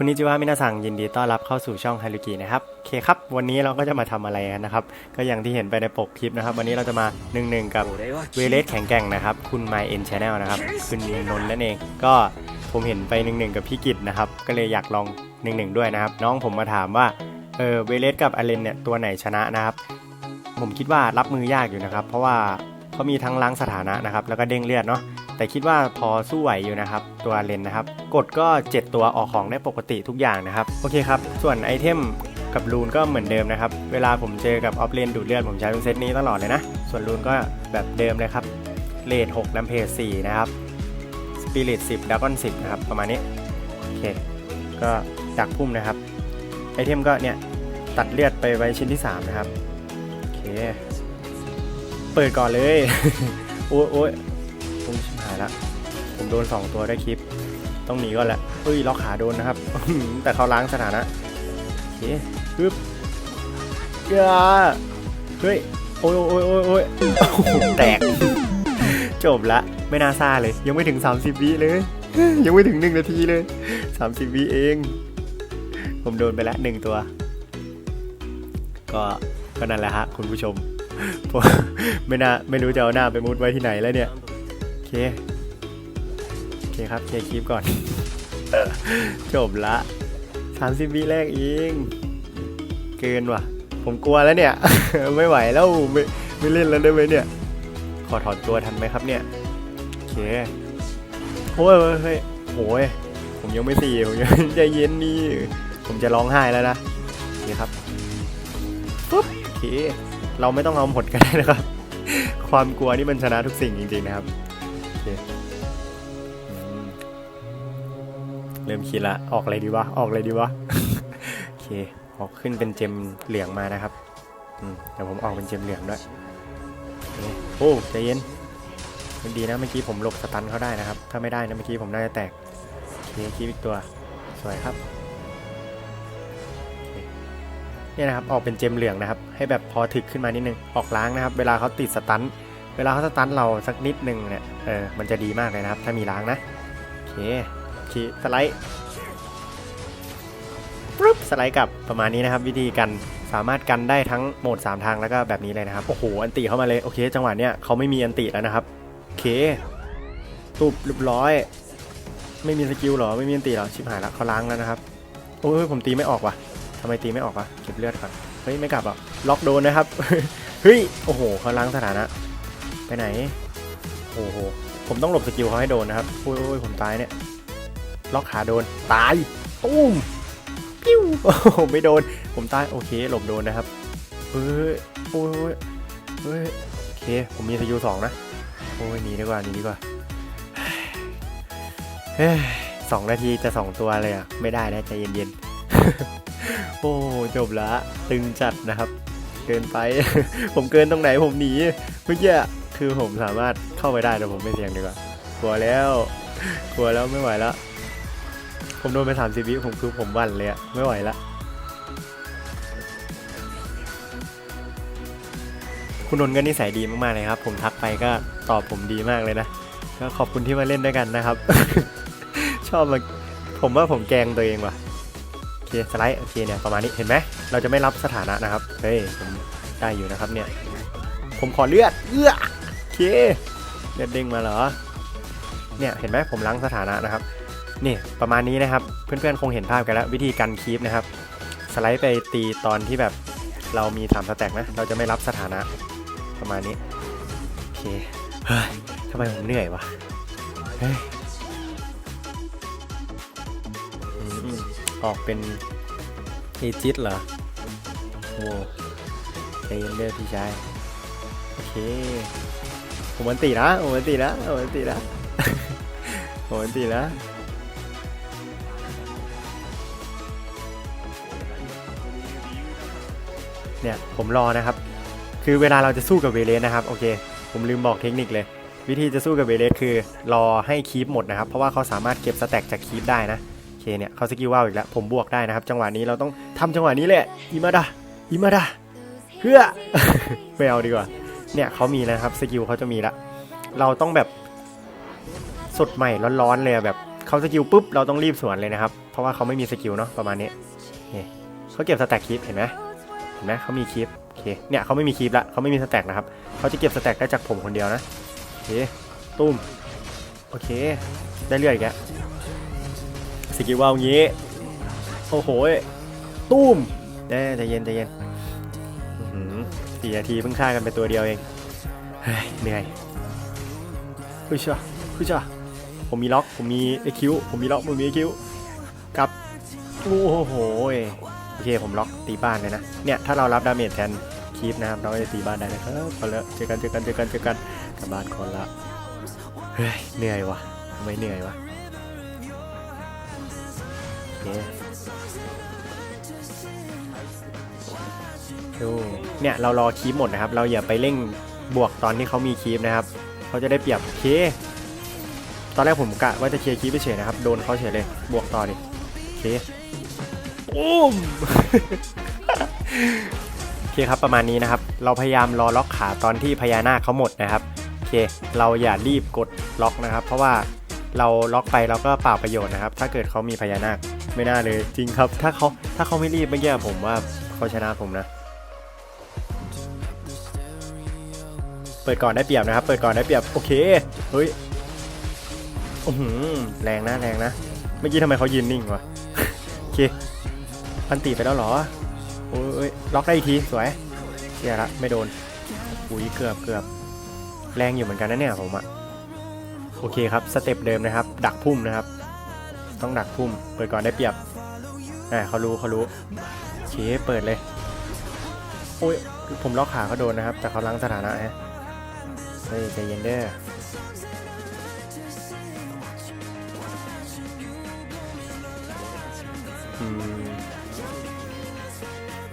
คุณนิจิวะมินาซังยินดีต้อนรับเข้าสู่ช่องฮารุกินะครับโอเคครับ วันนี้เราก็จะมาทำอะไรกันนะครับ ก็อย่างที่เห็นไปในปกคลิปนะครับ วันนี้เราจะมาหนึ่งหนึ่งกับเวเลสแข็งแกร่งนะครับ คุณ My N Channel นะครับ คุณนนท์นั่นเอง ก็ผมเห็นไปหนึ่งหนึ่งกับพี่กิตนะครับ ก็เลยอยากลองหนึ่งหนึ่งด้วยนะครับ น้องผมมาถามว่า เออเวเลสกับอเลนเนี่ยตัวไหนชนะนะครับ ผมคิดว่ารับมือยากอยู่นะครับ เพราะว่าเขามีทั้งล้างสถานะนะครับ แล้วก็เด้งเลือดเนาะ แต่คิดว่าพอสู้ไหวอยู่นะครับ ตัวเลนนะครับ กดก็ 7 ตัวออกของได้ปกติทุกอย่างนะครับ โอเคครับ ส่วนไอเทมกับรูนก็เหมือนเดิมนะครับ เวลาผมเจอกับออฟเลนดูดเลือดผมใช้เป็นเซตนี้ตลอดเลยนะ ส่วนรูนก็แบบเดิมเลยครับเลด6ดัมเพจ4นะครับสปิริต10ดากอน10นะครับประมาณนี้โอเคก็ดักพุ่มนะครับไอเทมก็เนี่ยตัดเลือดไปไว้ชิ้นที่ 3 นะครับโอเคเปิดก่อนเลย โอ้ย อ้ยชิบหายละผมโดน 2 ตัวได้คลิป ต้องหนีก่อนแหละเฮ้ยล็อกขาโดนนะครับ แต่เขาล้างสถานะโอเคปึ๊บยาเฮ้ยโอ้ยโอ้ยโอ้ยโอ้ยแตก จบละ ไม่น่าซ่าเลย ยังไม่ถึง 30 วิเลย ยังไม่ถึง 1 นาทีเลย 30 วิเอง ผมโดนไปละหนึ่งตัว ก็ก็นั่นแหละฮะคุณผู้ชมผมไม่น่าไม่รู้จะเอาหน้าไปมุดไว้ที่ไหนแล้วเนี่ย เค โอเคครับเคคลิปก่อน จบละ 30วิแรกเองเกินว่ะ ผมกลัวแล้วเนี่ย ไม่ไหวแล้วไม่ไม่เล่นแล้วได้ไหมเนี่ย ขอถอนตัวทันไหมครับเนี่ยโอเคโอ้ยเฮ้ยโอ้ยผมยังไม่ตีผมยังใจเย็นนี่ ผมจะร้องไห้แล้วนะโอเคครับปุ๊บโอเคเราไม่ต้องเอาหมดก็ได้นะครับ ความกลัวนี่มันชนะทุกสิ่งจริงๆนะครับ เคอืมเริ่มคิดละ ออกอะไรดีวะ ออกอะไรดีวะ โอเค ออกขึ้นเป็นเจมเหลืองมานะครับ อืมเดี๋ยวผมออกเป็นเจมเหลืองด้วย โอ้ใจเย็นมันดีนะเมื่อกี้ผมหลบสตันเขาได้นะครับ ถ้าไม่ได้นะเมื่อกี้ผมน่าจะแตกโอเคคีบอีกตัว สวยครับเคเนี่ยนะครับออกเป็นเจมเหลืองนะครับ ให้แบบพอถึกขึ้นมานิดนึง ออกล้างนะครับ เวลาเขาติดสตัน เวลาเขาสตันเราสักนิดนึงเนี่ย เออ มันจะดีมากเลยนะครับ ถ้ามีล้างนะ โอเคโอเคสไลด์ปึ๊บสไลด์กลับประมาณนี้นะครับ วิธีกันสามารถกันได้ทั้งโหมด 3 ทางแล้วก็แบบนี้เลยนะครับ โอ้โห อันติเข้ามาเลย โอเค จังหวะเนี้ยเขาไม่มีอันติแล้วนะครับ โอเค ตุบเรียบร้อย ไม่มีสกิลหรอ ไม่มีอันติหรอ ชิบหายละเขาล้างแล้วนะครับ โอ้ยผมตีไม่ออกว่ะทำไมตีไม่ออกวะ เก็บเลือดก่อน เฮ้ย ไม่กลับอะ ล็อกโดนนะครับ เฮ้ย โอ้โหเขาล้างสถานะ ไปไหน โอ้โห ผมต้องหลบสกิลเขาให้โดนนะครับโอ้ยโอ้ยผมตายเนี่ย ล็อกขาโดน ตาย ตุ้ม ปิ้ว โอ้โห ไม่โดน ผมตาย โอเค หลบโดนนะครับเฮ้ยโอ้ยเฮ้ย โอเค ผมมีสกิลสองนะ โอ้ยหนีดีกว่าหนีดีกว่าเฮ้ยสองนาทีจะสองตัวเลยอะ ไม่ได้นะใจเย็นๆ โอ้จบละ ตึงจัดนะครับ เกินไป ผมเกินตรงไหนผมหนีเมื่อกี้ คือผมสามารถเข้าไปได้แต่ผมไม่เสี่ยงดีกว่ากลัวแล้วกลัวแล้วไม่ไหวแล้วผมโดนไปสามสิบวิผมคือผมวันเลยอะไม่ไหวละคุณนนท์ก็นิสัยดีมากๆเลยครับ ผมทักไปก็ตอบผมดีมากเลยนะก็ขอบคุณที่มาเล่นด้วยกันนะครับ ชอบมาผมว่าผมแกงตัวเองว่ะโอเคสไลด์โอเคเนี่ยประมาณนี้เห็นไหมเราจะไม่รับสถานะนะครับเฮ้ยผมได้อยู่นะครับเนี่ยผมขอเลือดเอื้อ เคเลือดเด้งมาเหรอ เนี่ยเห็นไหมผมล้างสถานะนะครับ นี่ประมาณนี้นะครับ เพื่อนๆคงเห็นภาพกันแล้ว วิธีการคีปนะครับ สไลด์ไปตีตอนที่แบบเรามีสามสแต็กนะ เราจะไม่รับสถานะประมาณนี้ โอเค เฮ้ยทำไมผมเหนื่อยวะเฮ้ยอออกเป็นเอจิตเหรอ โอ้ใจเย็นเด้อพี่ชาย โอเค ผมมันตีนะผมมันตีนะผมมันตีนะผมมันตีนะเนี่ยผมรอนะครับ คือเวลาเราจะสู้กับเวเลสนะครับโอเค ผมลืมบอกเทคนิคเลย วิธีจะสู้กับเวเลสคือ รอให้คีปหมดนะครับ เพราะว่าเขาสามารถเก็บสแต็กจากคีปได้นะโอเคเนี่ยเขาสกิลว่าวอีกแล้วผมบวกได้นะครับ จังหวะนี้เราต้องทำจังหวะนี้แหละอิมาดาอิมาดาเพื่อไม่เอาดีกว่า เนี่ยเขามีนะครับสกิลเขาจะมีละ เราต้องแบบสดใหม่ร้อนๆเลยแบบเขาสกิลปุ๊บเราต้องรีบสวนเลยนะครับ เพราะว่าเขาไม่มีสกิลเนาะประมาณนี้นี่เขาเก็บสแต็กคลิปเห็นไหมเห็นไหมเขามีคลิปโอเคเนี่ยเขาไม่มีคลิปละเขาไม่มีสแต็กนะครับเขาจะเก็บสแต็กได้จากผมคนเดียวนะโอเคตุ้มโอเค ได้เรื่อยอีกแล้วสกิลว่าวงี้โอ้โหตุ้มเด้ใจเย็นใจเย็น อสี่นาทีเพิ่งฆ่ากันไปตัวเดียวเองเฮ้ยเหนื่อยเฮ้ยช่ะเฮ้ยช่ะผมมีล็อกผมมีเอคิวผมมีล็อกผมมีเอคิวกับโอ้โหโอเคผมล็อกตีบ้านเลยนะเนี่ยถ้าเรารับดาเมจแทนคีปนะครับเราก็จะตีบ้านได้นะครับพอแล้วเจอกันเจอกันเจอกันเจอกันกลับบ้านคนละเฮ้ยเหนื่อยวะทำไมเหนื่อยวะโอเดูเนี่ยเรารอคีปหมดนะครับ เราอย่าไปเร่งบวกตอนที่เขามีคีปนะครับเขาจะได้เปรียบโอเค ตอนแรกผมกะว่าจะเคลียร์คีปไปเฉยนะครับ โดนเขาเฉยเลย บวกต่อดิโอเคปุ้มโอเคครับประมาณนี้นะครับ เราพยายามรอล็อกขาตอนที่พญานาคเขาหมดนะครับโอเค เราอย่ารีบกดล็อกนะครับ เพราะว่าเราล็อกไปเราก็เปล่าประโยชน์นะครับ ถ้าเกิดเขามีพญานาคไม่น่าเลยจริงครับ ถ้าเขาถ้าเขาไม่รีบเมื่อกี้ผมว่าเขาชนะผมนะ ปิดก่อนได้เปรียบนะครับ เปิดก่อนได้เปรียบ โอเค เฮ้ยอือหือแรงนะแรงนะ เมื่อกี้ทำไมเขายืนนิ่งวะ โอเค พันตีไปแล้วเหรอโอ้ยเอ้ยล็อกได้อีกที สวยเสียละไม่โดน อุ้ยเกือบเกือบแรงอยู่เหมือนกันนะเนี่ยผมอะโอเคครับ สเต็ปเดิมนะครับ ดักพุ่มนะครับ ต้องดักพุ่ม เปิดก่อนได้เปรียบอ่าเขารู้เขารู้โอเคเปิดเลยโอ้ยผมล็อกขาเขาโดนนะครับ แต่เขาล้างสถานะฮะ เฮ้ยใจเย็นเด้อ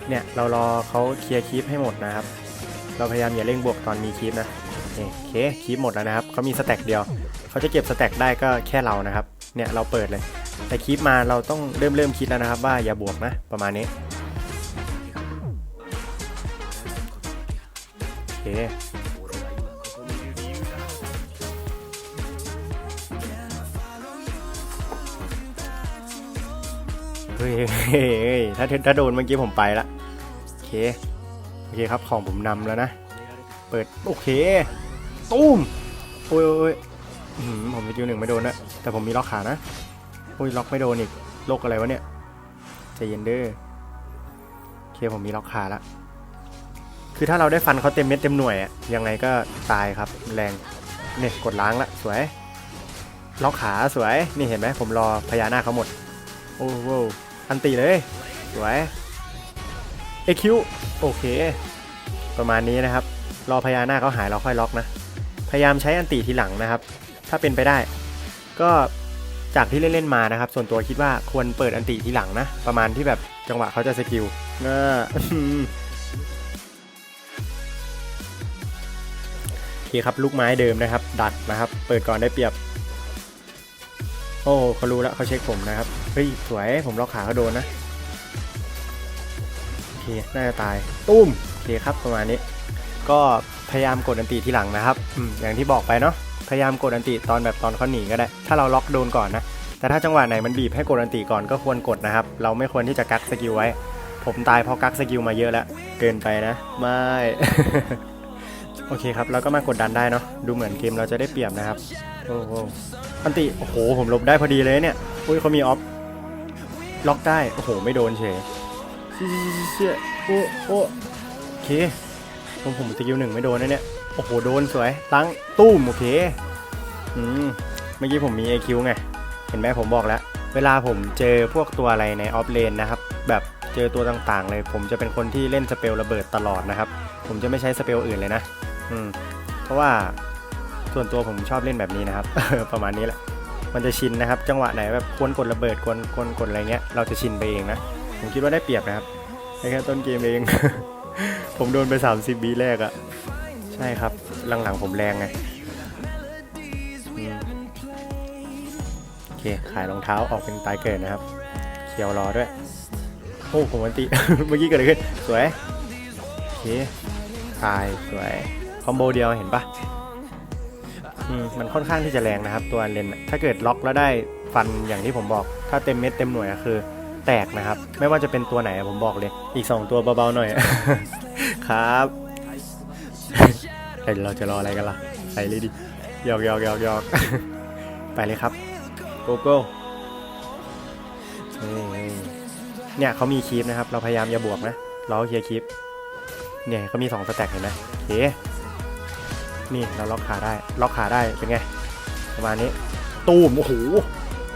เนี่ย เรารอเขาเคลียร์คีปให้หมดนะครับ เราพยายามอย่าเร่งบวกตอนมีคีปนะโอเคคีปหมดแล้วนะครับเขามีสแต็กเดียวเขาจะเก็บสแต็กได้ก็แค่เรานะครับ เนี่ยเราเปิดเลย แต่คีปมาเราต้องเริ่มเริ่มคิดแล้วนะครับ ว่าอย่าบวกนะประมาณนี้โอเค เฮ้ยเฮ้ยถ้าถ้าโดนเมื่อกี้ผมไปละโอเคโอเคครับของผมนำแล้วนะ เปิดโอเคตุ้มโอ้ยโอ้ยโอ้ยอื้อหือผมสกิลหนึ่งไม่โดนนะแต่ผมมีล็อกขานะโอ้ยล็อกไม่โดนอีกโรคอะไรวะเนี่ยใจเย็นเด้อโอเคผมมีล็อกขาละคือถ้าเราได้ฟันเขาเต็มเม็ดเต็มหน่วยอะยังไงก็ตายครับแรงเนี่ยกดล้างละสวยล็อกขาสวยนี่เห็นไหมผมรอพญานาคเขาหมด โอ้โห อันตีเลยสวยเอคิวโอเค ประมาณนี้นะครับ รอพญานาคเขาหายเราค่อยล็อกนะ พยายามใช้อันตีทีหลังนะครับ ถ้าเป็นไปได้ ก็จากที่เล่นๆมานะครับ ส่วนตัวคิดว่าควรเปิดอันติทีหลังนะ ประมาณที่แบบจังหวะเขาจะสกิลเออโอเคครับลูกไม้เดิมนะครับ ดัดนะครับ เปิดก่อนได้เปรียบ โอ้เขารู้แล้วเขาเช็คผมนะครับ เฮ้ย สวยผมล็อกขาเขาโดนนะ โอเค น่าจะตาย ตุ้ม โอเคครับประมาณนี้ ก็พยายามกดอันติทีหลังนะครับอือย่างที่บอกไปเนาะ พยายามกดอันติตอนแบบตอนเขาหนีก็ได้ ถ้าเราล็อกโดนก่อนนะ แต่ถ้าจังหวะไหนมันบีบให้กดอันติก่อนก็ควรกดนะครับ เราไม่ควรที่จะกักสกิลไว้ ผมตายเพราะกักสกิลมาเยอะแล้ว เกินไปนะ ไม่ โอเคครับ เราก็มากดดันได้เนาะ ดูเหมือนเกมเราจะได้เปรียบนะครับ โอ้โหอันติ โอ้โห ผมหลบได้พอดีเลยเนี่ย อุ้ยเขามีออฟ ล็อกได้ โอ้โห ไม่โดนเฉยเชี่ยเชยโอ้โอ้โอเค ผมผมสกิลหนึ่งไม่โดนนะเนี่ย โอ้โห โดนสวย ตั้งตุ้ม โอเค อืม เมื่อกี้ผมมี AQ ไง เห็นไหมผมบอกแล้ว เวลาผมเจอพวกตัวอะไรในออฟเลนนะครับ แบบเจอตัวต่างๆเลย ผมจะเป็นคนที่เล่นสเปลระเบิดตลอดนะครับ ผมจะไม่ใช้สเปลอื่นเลยนะ อืม เพราะว่า ส่วนตัวผมชอบเล่นแบบนี้นะครับ ประมาณนี้แหละ มันจะชินนะครับ จังหวะไหนแบบควรกดระเบิดควรควรกดอะไรเงี้ย เราจะชินไปเองนะ ผมคิดว่าได้เปรียบนะครับแค่ต้นเกมเอง ผมโดนไป 30บีแรกอะใช่ครับ หลังๆผมแรงไงโอเค ขายรองเท้าออกเป็นตายเกิดนะครับ เขียวรอด้วย โอ้ผมวันติเมื่อกี้เกิดอะไรขึ้น สวย โอเคตายสวย คอมโบเดียวเห็นปะ มันค่อนข้างที่จะแรงนะครับ ตัวเลนถ้าเกิดล็อกแล้วได้ฟันอย่างที่ผมบอก ถ้าเต็มเม็ดเต็มหน่วยคือแตกนะครับ ไม่ว่าจะเป็นตัวไหนผมบอกเลย อีก 2 ตัวเบาๆหน่อย ครับเฮ้ยเราจะรออะไรกันล่ะไปเลยดิยอกยอกยอกยอกไปเลยครับโกโก้เนี่ยเขามีคีปนะครับ เราพยายามอย่าบวกนะ เราก็เคลียร์คีปเนี่ยเขามี2สแต็กเห็นไหมโอเค นี่เราล็อกขาได้ ล็อกขาได้เป็นไง ประมาณนี้ ตูมโอ้โห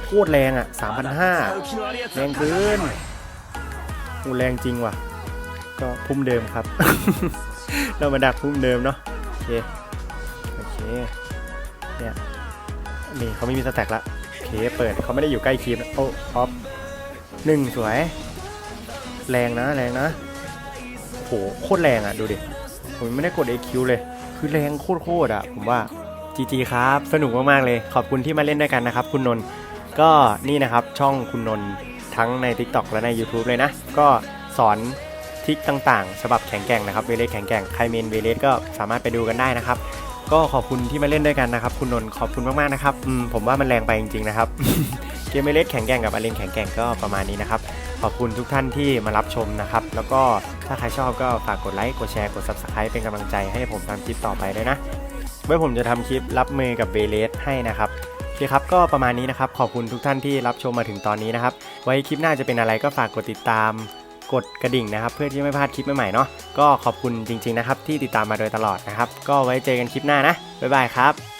โคตรแรงอะ3,500แรงเกินอูแรงจริงว่ะ ก็พุ่มเดิมครับ เรามาดักพุ่มเดิมเนาะโอเคโอเคเนี่ยนี่เขาไม่มีสแต็กละโอเคเปิดเขาไม่ได้อยู่ใกล้คีมโอ้ออฟหนึ่งสวย แรงนะแรงนะโหโคตรแรงอะ ดูดิผมไม่ได้กด AQ เลย คือแรงโคตรๆอะผมว่า GG ครับ สนุกมากๆเลย ขอบคุณที่มาเล่นด้วยกันนะครับ คุณนนท์ก็นี่นะครับช่องคุณนนท์ทั้งใน TikTok และใน YouTube เลยนะ ก็สอนทริคต่างๆฉบับแข็งแกร่งนะครับเวเลสแข็งแกร่งใครเมนเวเลสก็สามารถไปดูกันได้นะครับ ก็ขอบคุณที่มาเล่นด้วยกันนะครับ คุณนนท์ขอบคุณมากๆนะครับอืมผมว่ามันแรงไปจริงๆนะครับ เกมเวเลสแข็งแกร่งกับอาเลนแข็งแกร่งก็ประมาณนี้นะครับขอบคุณทุกท่านที่มารับชมนะครับ แล้วก็ ถ้าใครชอบก็ฝากกดไลค์ กดแชร์ กด Subscribe เป็นกำลังใจให้ผมทำคลิปต่อไปด้วยนะเมื่อผมจะทำคลิปรับมือกับเวเลสให้นะครับโอเคครับ ก็ประมาณนี้นะครับ ขอบคุณทุกท่านที่รับชมมาถึงตอนนี้นะครับ ไว้คลิปหน้าจะเป็นอะไรก็ฝากกดติดตาม กดกระดิ่งนะครับ เพื่อที่ไม่พลาดคลิปใหม่ๆเนาะ ก็ขอบคุณจริงๆนะครับที่ติดตามมาโดยตลอดนะครับ ก็ไว้เจอกันคลิปหน้านะ บ๊ายบายครับ